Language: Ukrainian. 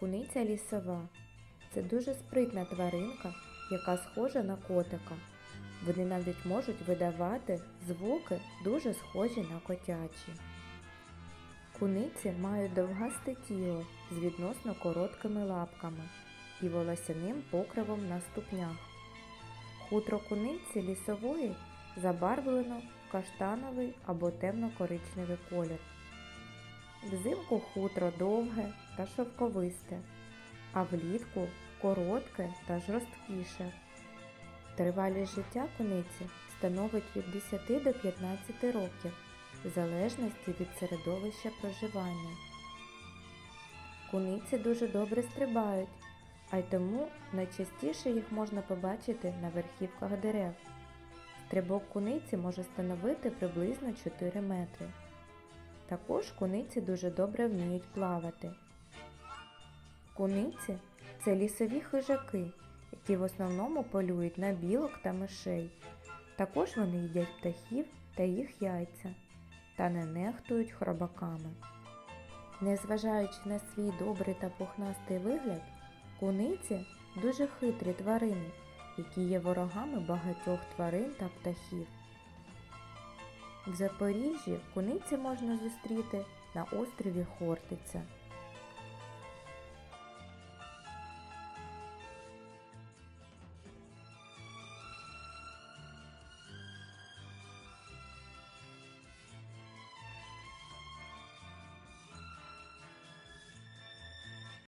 Куниця лісова це дуже спритна тваринка, яка схожа на котика. Вони навіть можуть видавати звуки дуже схожі на котячі. Куниці мають довгасте тіло з відносно короткими лапками і волосяним покривом на ступнях. Хутро куниці лісової забарвлено в каштановий або темно-коричневий колір. Взимку хутро довге та шовковисте, а влітку коротке та жорсткіше. Тривалість життя куниці становить від 10 до 15 років в залежності від середовища проживання. Куниці дуже добре стрибають, а й тому найчастіше їх можна побачити на верхівках дерев. Стрибок куниці може становити приблизно 4 метри. Також куниці дуже добре вміють плавати. Куниці це лісові хижаки, які в основному полюють на білок та мишей. Також вони їдять птахів та їх яйця та не нехтують хробаками. Незважаючи на свій добрий та пухнастий вигляд, куниці дуже хитрі тварини, які є ворогами багатьох тварин та птахів. В Запоріжжі куниці можна зустріти на острові Хортиця.